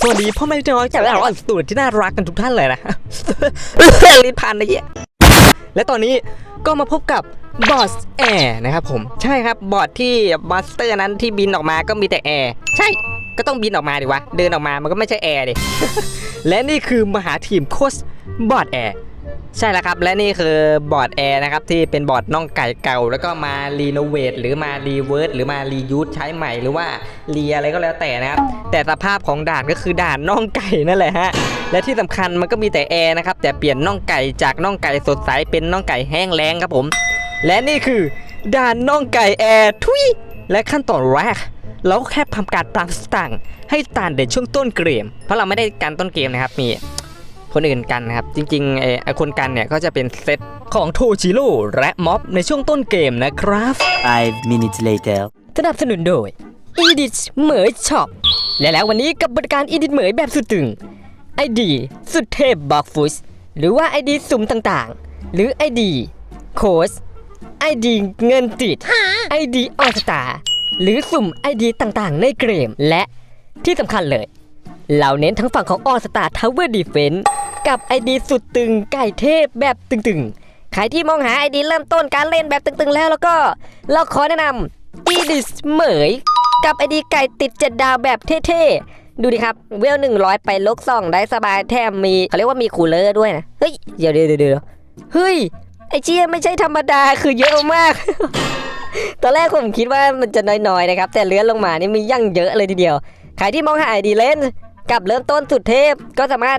สวัสดีพ่อแม่พี่น้องจากเราสตูดที่น่ารักกันทุกท่านเลยนะลิ้นพันนะเยและตอนนี้ก็มาพบกับบอสแอร์นะครับผมใช่ครับบอสที่บอสเตอร์นั้นที่บินออกมาก็มีแต่แอร์ใช่ก็ต้องบินออกมาดิวะ เดินออกมามันก็ไม่ใช่แอร์ดิและนี่คือมหาทีมโคชบอสแอร์ ใช่แล้วครับ และนี่คือบอร์ดแอร์นะครับ ที่เป็นบอร์ดน่องไก่เก่า แล้วก็มารีโนเวทหรือมารีเวิร์สหรือมารียูสใช้ใหม่หรือว่ารีอะไรก็แล้วแต่นะครับ แต่สภาพของด่านก็คือด่านน่องไก่นั่นแหละฮะและที่สำคัญมันก็มีแต่แอร์นะครับ แต่เปลี่ยนน่องไก่จากน่องไก่สดใสเป็นน่องไก่แห้งแล้งครับผม และนี่คือด่านน่องไก่แอร์ทุยและขั้นตอนแรกเราก็แค่ทำการปรับสตางให้ตานเด่นช่วงต้นเกมเพราะเราไม่ได้การต้นเกมนะครับมี คนอื่นกันนะครับ จริงๆเออไอ้คนกันเนี่ยก็จะเป็นเซตของโทจิโร่และม็อบในช่วงต้นเกมนะครับ Five minutes later. สนับสนุนโดย Edit เหมยช็อปและแล้ววันนี้กับบริการ Edit เหมยแบบสุดตึง ID สุดเทพบอกฟุสหรือว่า ID สุ่มต่างๆ หรือ ID โค้ช ID เงินติด ID ออสตาหรือสุ่ม ID ต่างๆ ในเกมและที่สำคัญเลย เราเน้นทั้งฝั่งของออสตาทาวเวอร์ดีเฟนต์กับไอดีสุดตึงไก่เทพแบบตึงๆ ใครที่มองหาไอดีเริ่มต้นการเล่นแบบตึงๆ แล้วแล้วก็ เราขอแนะนำอีดิสเหมย กับไอดีไก่ติดเจ็ดดาวแบบเท่ๆ ดูดิครับ เวลหนึ่งร้อยไปลกซ่องได้สบายแถมมีเขาเรียกว่ามีคูลเลอร์ด้วยนะ เฮ้ย เดี๋ยวเดี๋ยวเดี๋ยวเฮ้ย ไอเชี่ยไม่ใช่ธรรมดาคือเยอะมากตอนแรกผมคิดว่ามันจะน้อยๆนะครับ แต่เลื่อนลงมานี่มียั่งเยอะเลยทีเดียว ใครที่มองหาไอดีเล่น กับเริ่มต้นสุดเทพก็สามารถ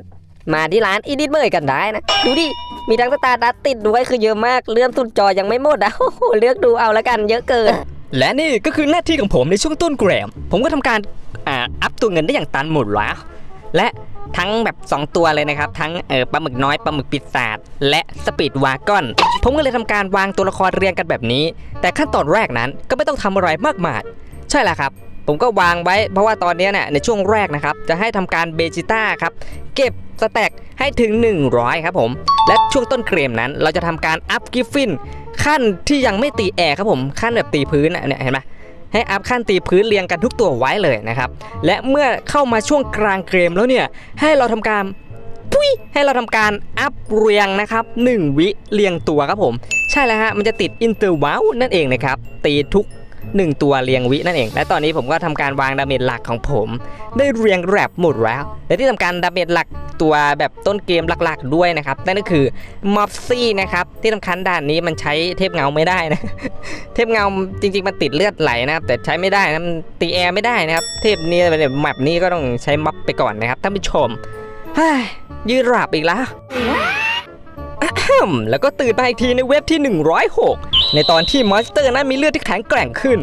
มาที่ร้านอีดิทเมยกันได้นะ ดูดิ มีทั้งสตาร์ดัตติดด้วยคือเยอะมากเลื่อนสุดจอยังไม่หมดอะโอ้โหเลือกดูเอาละกันเยอะเกิน และนี่ก็คือหน้าที่ของผมในช่วงต้นเกรม ผมก็ทำการอ่าอัพตัวเงินได้อย่างตันหมดแล้วและทั้งแบบ 2 ตัวเลยนะครับ ทั้งเออปลาหมึกน้อยปลาหมึกปีศาจและสปีดวากอน ผมก็เลยทำการวางตัวละครเรียงกันแบบนี้ แต่ขั้นตอนแรกนั้นก็ไม่ต้องทำอะไรมากมายใช่แล้วครับ ผมก็วางไว้เพราะว่าตอนนี้เนี่ยในช่วงแรกนะครับ จะให้ทำการเบจิต้าครับ เก็บสแต็กให้ถึง 100 ครับผม และช่วงต้นเกมนั้น เราจะทำการอัพกิฟฟินขั้นที่ยังไม่ตีแอร์ครับผม ขั้นแบบตีพื้นเนี่ยเห็นไหมให้อัพขั้นตีพื้นเรียงกันทุกตัวไว้เลยนะครับ และเมื่อเข้ามาช่วงกลางเกมแล้วเนี่ย ให้เราทำการปุ้ยให้เราทำการอัพเรียงนะครับ 1 วิเรียงตัวครับผม ใช่แล้วฮะ มันจะติดอินเตอร์วัลนั่นเองนะครับ ตีทุก 1 ตัวเรียงวินั่นเอง และตอนนี้ผมก็ทำการวางดาเมจหลักของผม ได้เรียงแรปหมดแล้ว และที่สำคัญดาเมจหลักตัวแบบต้นเกมหลักๆ ด้วยนะครับ นั่นก็คือมอฟซี่นะครับ ที่สำคัญด่านนี้มันใช้เทพเงาไม่ได้นะ เทพเงาจริง ๆ มันติดเลือดไหลนะครับ แต่ใช้ไม่ได้นะตีแอร์ไม่ได้นะครับ เทพนี้แบบแมปนี้ก็ต้องใช้ม็อบไปก่อนนะครับท่านผู้ชมฮ้ยืดราบอีกแล้วแล้วก็ตื่นมาอีกทีในเว็บที่ 106 ในตอนที่มอนสเตอร์นั้นมีเลือดที่แข็งแกร่งขึ้น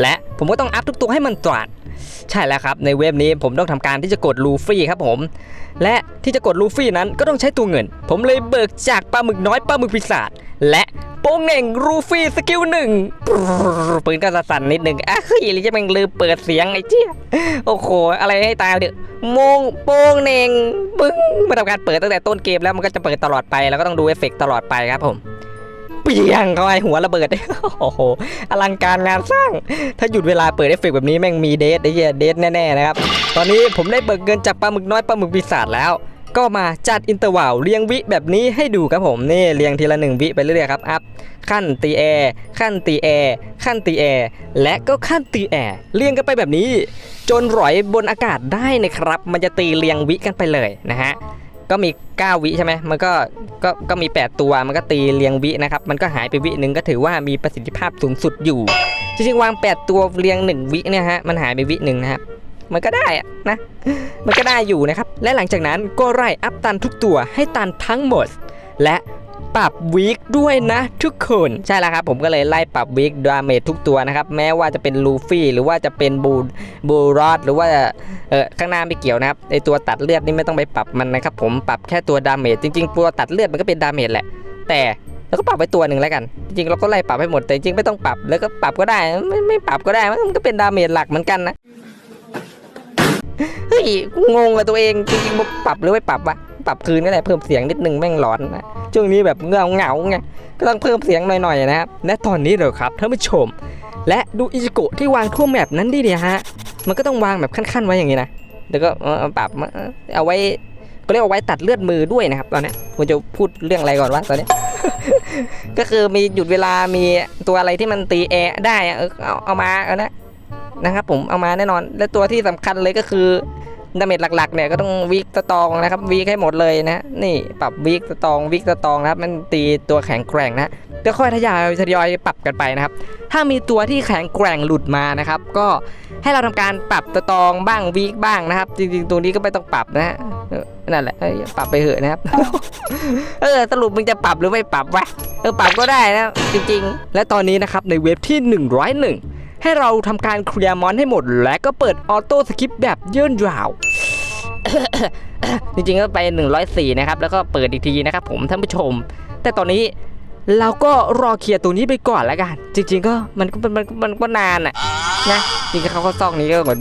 และผมก็ต้องอัพทุกตัวให้มันตราดใช่แล้วครับ ในเว็บนี้ผมต้องทำการที่จะกดลูฟี่ครับผม และที่จะกดลูฟี่นั้นก็ต้องใช้ตัวเงิน ผมเลยเบิกจากปลาหมึกน้อยปลาหมึกปีศาจและโป้งเน่งลูฟี่สกิลหนึ่งปืนก็สั่นนิดหนึ่งอะเฮ้ยหรือจะแม่งลืมเปิดเสียงไอ้เจี๊ยโอ้โหอะไรให้ตายเดี๋ยวโมงโป้งเน่งปึ้งมาทำการเปิดตั้งแต่ต้นเกมแล้วมันก็จะเปิดตลอดไป แล้วก็ต้องดูเอฟเฟกต์ตลอดไปครับผม ปียงเข้าไปหัวระเบิดโอ้โหอลังการงานสร้าง ถ้าหยุดเวลาเปิดเอฟเฟกแบบนี้แม่งมีเดทไอ้เหี้ยเดทแน่ๆนะครับ ตอนนี้ผมได้เบิกเงินจากปลาหมึกน้อยปลาหมึกปีศาจแล้ว ก็มาจัดอินเตอร์วัลเรียงวิแบบนี้ให้ดูครับผมนี่เรียงทีละหนึ่งวิไปเรื่อยๆครับอัพขั้นตีแอร์ขั้นตีแอร์ขั้นตีแอร์และก็ขั้นตีแอร์เรียงกันไปแบบนี้ จนร้อยบนอากาศได้นะครับ มันจะตีเรียงวิกันไปเลยนะฮะ ก็มี 9 วิใช่ไหมมันก็ก็ก็มี 8 ตัวมันก็ตีเรียงวินะครับ มันก็หายไปวิหนึ่งก็ถือว่ามีประสิทธิภาพสูงสุดอยู่ จริงๆวาง 8 ตัวเรียง 1 วิเนี่ยฮะมันหายไปวิหนึ่งนะครับมันก็ได้อะนะ มันก็ได้อยู่นะครับ และหลังจากนั้นก็ไล่อัพตันทุกตัวให้ตันทั้งหมด และ ปรับวีคด้วยนะ ทุกคนใช่แล้วครับผมก็เลยไล่ปรับวีคดาเมจทุกตัวนะครับแม้ว่าจะเป็นลูฟี่หรือว่าจะเป็นบูบูรอดหรือว่าเออข้างหน้าไม่เกี่ยวนะครับไอตัวตัดเลือดนี่ไม่ต้องไปปรับมันนะครับผมปรับแค่ตัวดาเมจจริงๆตัวตัดเลือดมันก็เป็นดาเมจแหละ แต่เราก็ปรับไปตัวหนึ่งแล้วกัน จริงๆเราก็ไล่ปรับให้หมดแต่จริงๆไม่ต้องปรับแล้วก็ปรับก็ได้ไม่ไม่ปรับก็ได้มันก็เป็นดาเมจหลักเหมือนกันนะเฮ้ยงงกับตัวเองจริงๆปรับหรือไม่ปรับวะ ปรับคืนก็ได้เพิ่มเสียงนิดนึงแม่งหลอนนะช่วงนี้แบบเงาเงาไงก็ต้องเพิ่มเสียงหน่อยๆนะครับและตอนนี้เดี๋ยครับท่านผู้ชม และดูอิจิโกะที่วางทั่วแมปนั้นดิเดียฮะมันก็ต้องวางแบบขั้นๆไว้อย่างนี้นะแล้วก็ปรับเอาไว้ก็เรียกว่าไว้ตัดเลือดมือด้วยนะครับตอนนี้ผมจะพูดเรื่องอะไรก่อนวะตอนนี้ ก็คือมีหยุดเวลามีตัวอะไรที่มันตีแอร์ได้อะเอาเอามาเอานะนะครับผมเอามาแน่นอน และตัวที่สำคัญเลยก็คือ ดาเมจหลักๆเนี่ยก็ต้องวิกสตองนะครับวิกให้หมดเลยนะ นี่ปรับวิกสตองวิกสตองนะครับ มันตีตัวแข็งแกร่งนะก็ค่อยทยอยทยอยปรับกันไปนะครับ ถ้ามีตัวที่แข็งแกร่งหลุดมานะครับ ก็ให้เราทำการปรับสตองบ้างวิกบ้างนะครับ จริงๆตัวนี้ก็ไม่ต้องปรับนะฮะนั่นแหละปรับไปเหอะนะครับ เออสรุปมึงจะปรับหรือไม่ปรับวะเออปรับก็ได้นะจริงๆ และตอนนี้นะครับในเว็บที่ 101 ให้เราทำการเคลียร์มอนให้หมด และก็เปิดออโต้สคริปแบบเยื่นยาวจริงๆก็ไป 104 นะครับ แล้วก็เปิดอีกทีนะครับผมท่านผู้ชม แต่ตอนนี้เราก็รอเคลียร์ตัวนี้ไปก่อนแล้วกัน จริง ๆ ก็มันก็มันมันมันก็นานอะนะจริงๆเขาก็ซอกนี้ก็เหมือน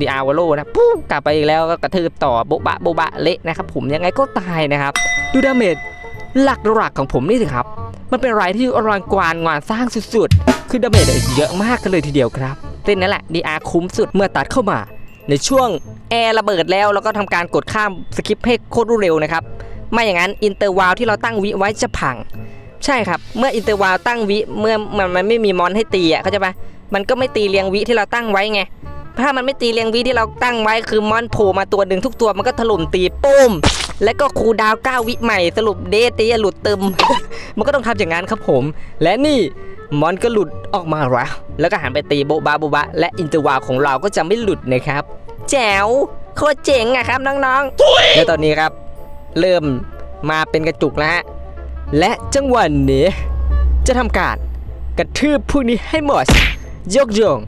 ดีอาวโลนะปุ๊บกลับไปอีกแล้วก็กระทืบต่อโบบะโบบะเละนะครับผมยังไงก็ตายนะครับ ดูดาเมจ หลักหลักของผมนี่สิครับ มันเป็นรายที่อลังกวานงานสร้างสุดๆ คือดาเมจเยเยอะมากกันเลยทีเดียวครับเต้นนั่นแหละ DR คุ้มสุดเมื่อตัดเข้ามา ในช่วงแอร์ระเบิดแล้วแล้วก็ทำการกดข้ามสกิปให้โคตรเร็วนะครับไม่อย่างนั้นอินเตอร์วาลที่เราตั้งวิไว้จะพัง ใช่ครับ เมื่ออินเตอร์วาลตั้งวิเมื่อมันมันไม่มีมอนให้ตีอะเข้าใจปะมันก็ไม่ตีเรียงวิที่เราตั้งไว้ไงถ้ามันไม่ตีเรียงวิที่เราตั้งไว้คือมอนโผล่มาตัวหนึ่งทุกตัวมันก็ถล่มตีปุ้ม แล้วก็คูดาวน์9วิใหม่สรุปเดตีหลุดตึม มันก็ต้องทำอย่างนั้นครับผม และนี่มอนก็หลุดออกมาแล้วแล้วก็หันไปตีโบบาโบบะ และอินเตอร์วาของเราก็จะไม่หลุดนะครับ แจ๋วโคตรเจ๋งอะครับน้องๆและตอนนี้ครับ เริ่มมาเป็นกระจุกแล้วฮะและจังหวะนี้จะทำการกระทืบพวกนี้ให้หมดยกโยง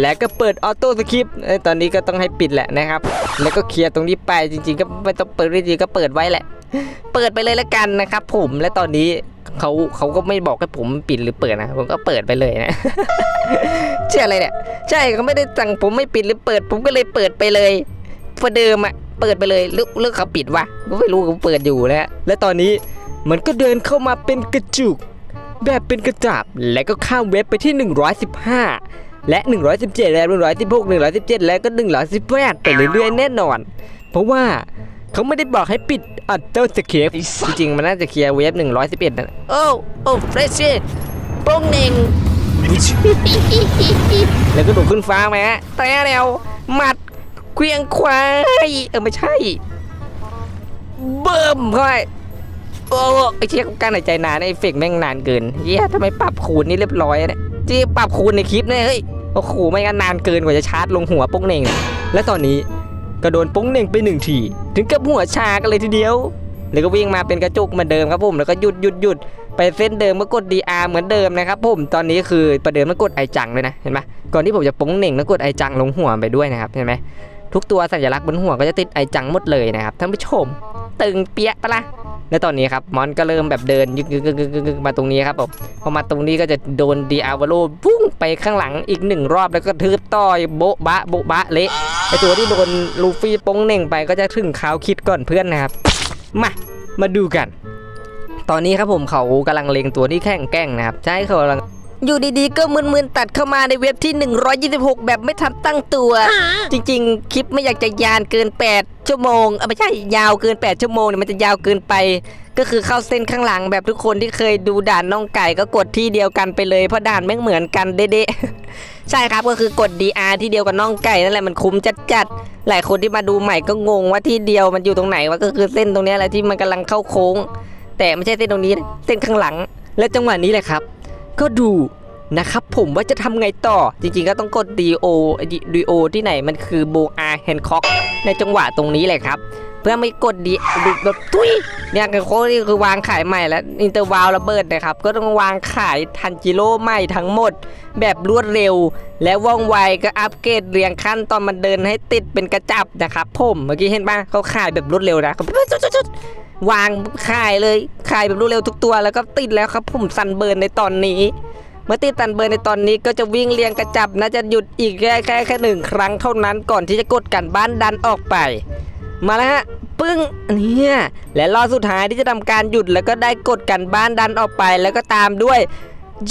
และก็เปิดออโต้สคริปต์ตอนนี้ก็ต้องให้ปิดแหละนะครับ แล้วก็เคลียร์ตรงนี้ไปจริง ๆ ก็ไม่ต้องเปิดจริงๆก็เปิดไว้แหละ เปิดไปเลยละกันนะครับ ผมและตอนนี้เขาเขาก็ไม่บอกให้ผมปิดหรือเปิดนะผมก็เปิดไปเลยนะเชื่ออะไรเนี่ยใช่เขาไม่ได้สั่งผมไม่ปิดหรือเปิด ผมก็เลยเปิดไปเลยประเดิมอะเปิดไปเลยหรือหรือเขาปิดวะก็ไม่รู้เขาเปิดอยู่นะและตอนนี้มันก็เดินเข้ามาเป็นกระจุกแบบเป็นกระจับ และก็ข้ามเว็บไปที่ 115 และ 117 และ 116 117 และก็118ไปเรื่อยๆแน่นอน เพราะว่าเขาไม่ได้บอกให้ปิดอัตโต้สเคปจริงๆ มันน่าจะเคลียร์เว็บ111นะโอ้โอ้เฟรชชี่โป้งเน่งแล้วก็โดดขึ้นฟ้าไหมฮะแต่แล้วหมัดเควียงควายเออไม่ใช่ เบิ่มเข้าไปโอ้ไอเชี่ยการหายใจนานไอเฟกต์แม่งนานเกินเฮียทำไมปรับคูณนี่เรียบร้อยเนี่ยที่ปรับคูณในคลิปเนี่ยเฮ้ย โอ้โหไม่งั้นนานเกินกว่าจะชาร์จลงหัวโป้งเน่งและตอนนี้ก็โดนโป้งเน่งไปหนึ่งทีถึงกับหัวชากันเลยทีเดียว แล้วก็วิ่งมาเป็นกระจุกเหมือนเดิมครับผมแล้วก็หยุดหยุดหยุดไปเส้นเดิมก็กด DR เหมือนเดิมนะครับผมตอนนี้คือประเดิมแล้วกดไอจังเลยนะเห็นไหมก่อนที่ผมจะโป้งเน่งแล้วกดไอจังลงหัวไปด้วยนะครับเห็นไหม ทุกตัวสัญลักษณ์บนหัวก็จะติดไอจังหมดเลยนะครับท่านผู้ชม ตึงเปียะปะละและตอนนี้ครับมอนก็เริ่มแบบเดินยึกยึกยึกยึกมาตรงนี้ครับผมพอมาตรงนี้ก็จะโดนดีอาวโลพุ่งไปข้างหลังอีกหนึ่งรอบแล้วก็ทืบต่อยโบ๊ะบะโบ๊ะบะเละไอตัวที่โดนลูฟี่ป้งเน่งไปก็จะถึงคราวคิดก่อนเพื่อนนะครับ มามาดูกัน ตอนนี้ครับผมเขากำลังเลงตัวที่แข่งแกล้งนะครับใช่เขากำลัง อยู่ดีๆ ก็มึนๆ ตัดเข้ามาในเว็บที่ 126 แบบไม่ทันตั้งตัว จริงๆ คลิปไม่อยากจะยานเกิน 8 ชั่วโมงเออไม่ใช่ยาวเกิน 8 ชั่วโมงเนี่ยมันจะยาวเกินไป ก็คือเข้าเส้นข้างหลังแบบทุกคนที่เคยดูด่านน้องไก่ก็กดที่เดียวกันไปเลยเพราะด่านแม่งเหมือนกันเด๊ะๆใช่ครับก็คือกด DR ที่เดียวกับน้องไก่นั่นแหละมันคุ้มจัดๆหลายคนที่มาดูใหม่ก็งงว่าที่เดียวมันอยู่ตรงไหนวะก็คือเส้นตรงเนี้ยแหละที่มันกำลังเข้าโค้ง แต่ไม่ใช่เส้นตรงนี้นะเส้นข้างหลัง และจังหวะนี้แหละครับ ก็ดูนะครับผมว่าจะทำไงต่อจริงๆก็ต้องกด DO DO ที่ไหนมันคือโบอาแฮนคอกในจังหวะตรงนี้แหละครับเพื่อไม่กดดีแบบทุยเนี่ยคือโค้ดนี่คือวางขายใหม่แล้วอินเตอร์วาลระเบิดนะครับ ก็ต้องวางขายทันจิโร่ใหม่ทั้งหมด แบบรวดเร็ว และว่องไวก็อัปเกรดเรียงขั้นตอนมันเดินให้ติดเป็นกระจับนะครับผมเมื่อกี้เห็นปะเขาขายแบบรวดเร็วนะ วางขายเลยขายแบบรวดเร็วทุกตัวแล้วก็ติดแล้วครับผมซันเบิร์นในตอนนี้ เมื่อติดตันเบอร์ในตอนนี้ก็จะวิ่งเรียงกระจับน่าจะหยุดอีกแค่แค่แค่หนึ่งครั้งเท่านั้นก่อนที่จะกดกันบ้านดันออกไป มาแล้วฮะปึ้งเนี่ยและรอบสุดท้ายที่จะทำการหยุดแล้วก็ได้กดกันบ้านดันออกไปแล้วก็ตามด้วย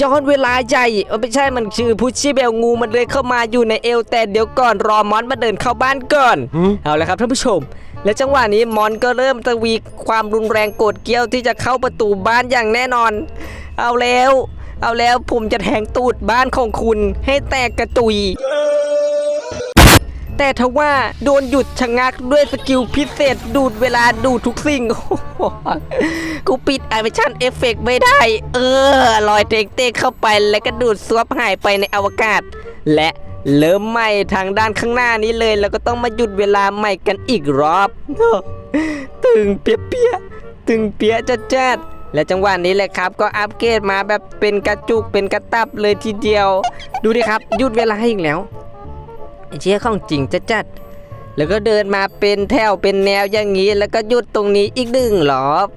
ย้อนเวลาใหญ่เออไม่ใช่มันชื่อพุชชิเบลงูมันเลยเข้ามาอยู่ในเอวแต่เดี๋ยวก่อนรอมอนมาเดินเข้าบ้านก่อน เอาละครับท่านผู้ชม และจังหวะนี้มอนก็เริ่มทวีความรุนแรงโกรธเกี้ยวที่จะเข้าประตูบ้านอย่างแน่นอน เอาแล้ว เอาแล้วผมจะแทงตูดบ้านของคุณให้แตกกระตุย แต่ทว่าโดนหยุดชะงักด้วยสกิลพิเศษดูดเวลาดูดทุกสิ่ง กูปิดแอนิเมชันเอฟเฟกไม่ได้ เออลอยเตกๆเข้าไปแล้วก็ดูดซวบหายไปในอวกาศ และ เริ่มใหม่ทางด้านข้างหน้านี้เลย แล้วก็ต้องมาหยุดเวลาใหม่กันอีกรอบตึงเปียเปียๆตึงเปียจัดจัดและจังหวะนี้แหละครับ ก็อัปเกรดมาแบบเป็นกระจุกเป็นกระตับเลยทีเดียว ดูดิครับหยุดเวลาอีกแล้วไอเชี่ยของจริงจัดจัดแล้วก็เดินมาเป็นแถวเป็นแนวอย่างนี้ แล้วก็หยุดตรงนี้อีกหนึ่งรอบ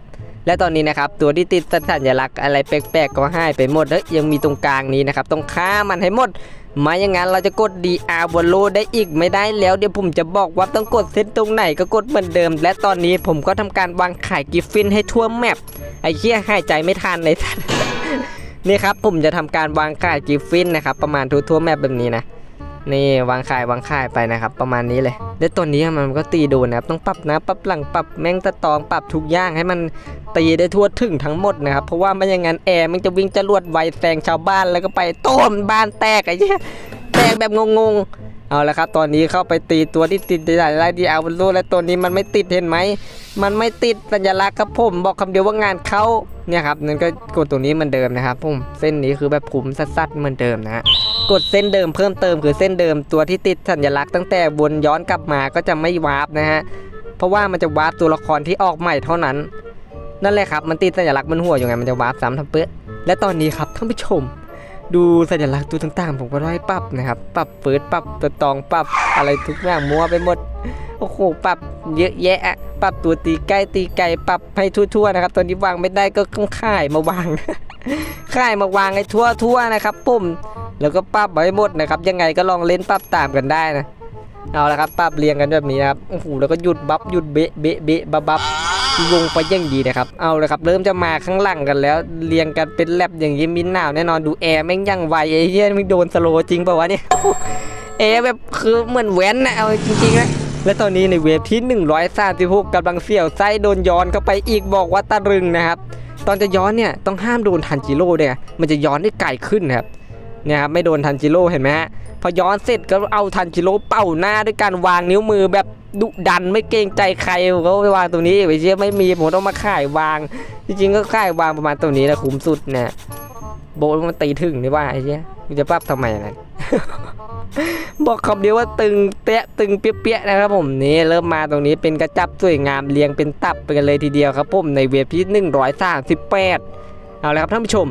และตอนนี้นะครับตัวที่ติดสัญลักษณ์อะไรแปลกๆก็หายไปหมดแล้วยังมีตรงกลางนี้นะครับต้องฆ่ามันให้หมด ไม่อย่างนั้นเราจะกด DR บนโลได้อีกไม่ได้แล้วเดี๋ยวผมจะบอกว่าต้องกดเส้นตรงไหนก็กดเหมือนเดิม และตอนนี้ผมก็ทำการวางไข่กิฟฟินให้ทั่วแมปไอ้เชี่ยหายใจไม่ทันเลยท่านนี่ครับผมจะทำการวางไข่กิฟฟินนะครับประมาณทั่วๆแมปแบบนี้นะ นี่วางขายวางข่ายไปนะครับ ประมาณนี้เลยและตัวนี้มันก็ตีโดนนะครับต้องปรับนะปรับหลังปรับแม่งตะตองปรับทุกอย่างให้มันตีได้ทั่วถึงทั้งหมดนะครับเพราะว่าไม่อย่างนั้นแอร์มันจะวิ่งจะรวดไวแซงชาวบ้านแล้วก็ไปต้มบ้านแตกไอ้เหี้ยแตกแบบงงๆ เอาละครับ ตอนนี้เข้าไปตีตัวที่ติดได้ไล่ดีเอาลูและตัวนี้มันไม่ติดเห็นไหม มันไม่ติดสัญลักษณ์ครับผม บอกคำเดียวว่างานเขาเนี่ยครับนั่นก็กดตัวนี้เหมือนเดิมนะครับผมเส้นนี้คือแบบขุมสัดๆเหมือนเดิมนะฮะกดเส้นเดิมเพิ่มเติมคือเส้นเดิมตัวที่ติดสัญลักษณ์ตั้งแต่วนย้อนกลับมาก็จะไม่วาร์ปนะฮะเพราะว่ามันจะวาร์ปตัวละครที่ออกใหม่เท่านั้น นั่นแหละครับมันติดสัญลักษณ์บนหัวอยู่ไงมันจะวาร์ปซ้ำทำเปื้อและตอนนี้ครับท่านผู้ชม ดูสัญลักษณ์ตัวต่างๆ ผมก็ได้ปรับนะครับ ปรับเฟิร์สปรับตัวตองปรับอะไรทุกอย่างมัวไปหมด โอ้โห ปรับเยอะแยะ ปรับตัวตีใกล้ตีไกลปรับให้ทั่วๆนะครับ ตอนนี้วางไม่ได้ก็ต้องค่ายมาวาง ค่ายมาวางให้ทั่วๆนะครับผมแล้วก็ปรับไว้หมดนะครับ ยังไงก็ลองเล่นปรับตามกันได้นะ เอาละครับปรับเรียงกันแบบนี้นะครับ โอ้โห แล้วก็หยุดบัฟหยุดเบะเบะเบะบับบับ วงไปยังดีนะครับ เอาเลยครับเริ่มจะมาข้างหลังกันแล้ว เรียงกันเป็นแลบอย่างนี้มินหนาวแน่นอนดูแอร์แม่งยังไวไอ้เหี้ยมึงโดนสโลว์จริงป่าวะเนี่ยแอร์แบบคือเหมือนแว้นนะเอาจริงๆนะและตอนนี้ในเวฟที่ 136กำลังเสี่ยวไส้โดนย้อนเข้าไปอีกบอกว่าตะรึงนะครับ ตอนจะย้อนเนี่ยต้องห้ามโดนทันจิโร่ด้วยมันจะย้อนได้ไกลขึ้นนะครับเนี่ยครับไม่โดนทันจิโร่เห็นไหมฮะ พอย้อนเสร็จก็เอาทันจิโร่เป่าหน้าด้วยการวางนิ้วมือแบบดุดันไม่เกรงใจใครผมก็ไปวางตรงนี้ไปเชื่อไม่มีผมต้องมาขายวาง จริงๆก็ขายวางประมาณตรงนี้แหละคุ้มสุดเนี่ยโบมันตีถึงนี่ว่าไอ้เชี่ยมึงจะปรับทำไมนะบอกคำเดียวว่าตึงเตะตึงเปี้ยๆนะครับผมนี่เริ่มมาตรงนี้เป็นกระจับสวยงามเรียงเป็นตับไปกันเลยทีเดียวครับผมในเวฟที่138เอาละครับท่านผู้ชม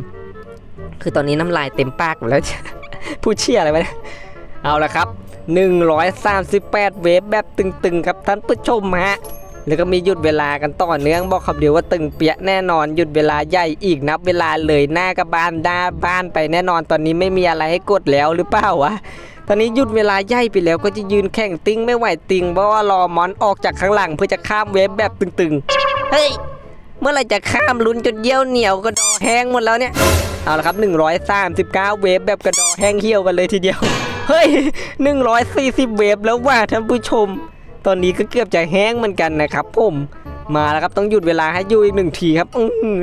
คือตอนนี้น้ำลายเต็มปากหมดแล้วพู ดเชี่ยอะไรวะเนี่ยเอาละครับ 138 เวฟแบบตึงๆ ครับท่านผู้ชมฮะแล้วก็มีหยุดเวลากันต่อเนื่องบอกคำเดียวว่าตึงเปียะแน่นอนหยุดเวลาใหญ่อีกนับเวลาเลยหน้ากับบ้านด้าบ้านไปแน่นอนตอนนี้ไม่มีอะไรให้กดแล้วหรือเปล่าวะตอนนี้หยุดเวลาใหญ่ไปแล้วก็จะยืนแข่งติ้งไม่ไหวติงเพราะว่ารอมอนออกจากข้างหลังเพื่อจะข้ามเวฟแบบตึงๆเฮ้ยเมื่อไรจะข้ามลุ้นจนเยี่ยวเหนียวกระดอแห้งหมดแล้วเนี่ย เอาละครับ 139 เวฟแบบกระดอแห้งเหี่ยวกันเลยทีเดียว เฮ้ย 140 เวฟแล้วว่าท่านผู้ชม ตอนนี้ก็เกือบจะแห้งเหมือนกันนะครับผมมาแล้วครับต้องหยุดเวลาให้อยู่อีกหนึ่งทีครับ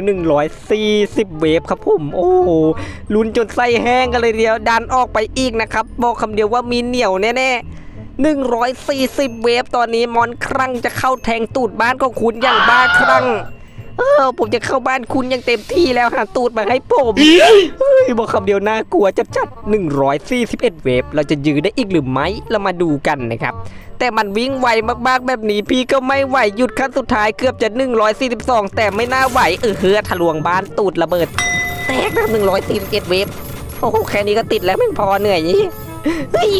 หนึ่งร้อยสี่สิบเวฟครับผมโอ้โหลุ้นจนไส้แห้งกันเลยเดียวดันออกไปอีกนะครับบอกคำเดียวว่ามีเหนียวแน่ๆ140เวฟตอนนี้มอนครั้งจะเข้าแทงตูดบ้านของคุณอย่างบ้าคลั่ง เออผมจะเข้าบ้านคุณอย่างเต็มที่แล้วหาตูดมาให้ผมเฮ้ยบอกคำเดียวน่ากลัวจัดจัดๆ141 เวฟเราจะยืนได้อีกหรือไม่เรามาดูกันนะครับแต่มันวิ่งไวมากๆ แบบนี้พี่ก็ไม่ไหวหยุดขั้นสุดท้ายเกือบจะ 142 แต่ไม่น่าไหวเออเฮือทะลวงบ้านตูดระเบิด แตกนะ141 เวฟโอ้โหแค่นี้ก็ติดแล้วไม่พอเหนื่อยนี่เฮ้ย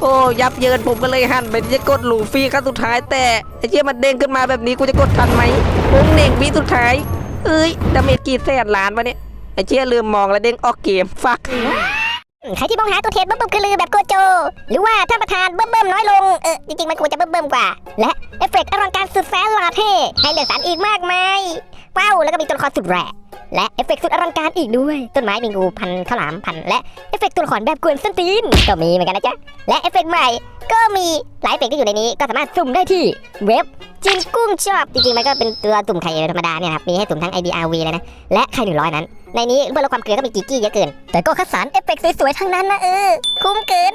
โอ้ยับเยินผมก็เลยหันไปจะกดลูฟี่ขั้นสุดท้ายแต่ไอ้เชี่ยมันเด้งขึ้นมาแบบนี้กูจะกดทันไหมวงเน่งวิสุดท้ายเอ้ยดาเมจกี่แสนล้านวะเนี่ยไอ้เชี่ยลืมมองแล้วเด้งออกเกมฟักใครที่มองหาตัวเทปเบิ่มๆคือลือแบบโกโจ หรือว่าท่านประธานเบิ่มๆน้อยลง เออจริงๆ มันควรจะเบิ่มๆกว่า และเอฟเฟกต์อลังการสุดแสนหลาเท่ให้เหลือสรรอีกมากมายว้าวแล้วก็มีตัวละครสุดแรง และเอฟเฟกต์สุดอลังการอีกด้วย ต้นไม้มีงูพันข้าวหลามพัน และเอฟเฟกต์ตัวละครแบบกวนส้นตีนก็มีเหมือนกันนะจ๊ะ และเอฟเฟกต์ใหม่ก็มีหลายเอฟเฟกต์ที่อยู่ในนี้ก็สามารถสุ่มได้ที่เว็บจินกุ้งชอบจริงๆมันก็เป็นตัวสุ่มไข่ธรรมดาเนี่ยครับมีให้สุ่มทั้ง IDRV เลยนะ และไข่หนึ่งร้อยนั้น ในนี้เพื่อลดความเกลือก็มีกิกกี้เยอะเกิน แต่ก็คัดสรรเอฟเฟกต์สวยๆทั้งนั้นนะเออคุ้มเกิน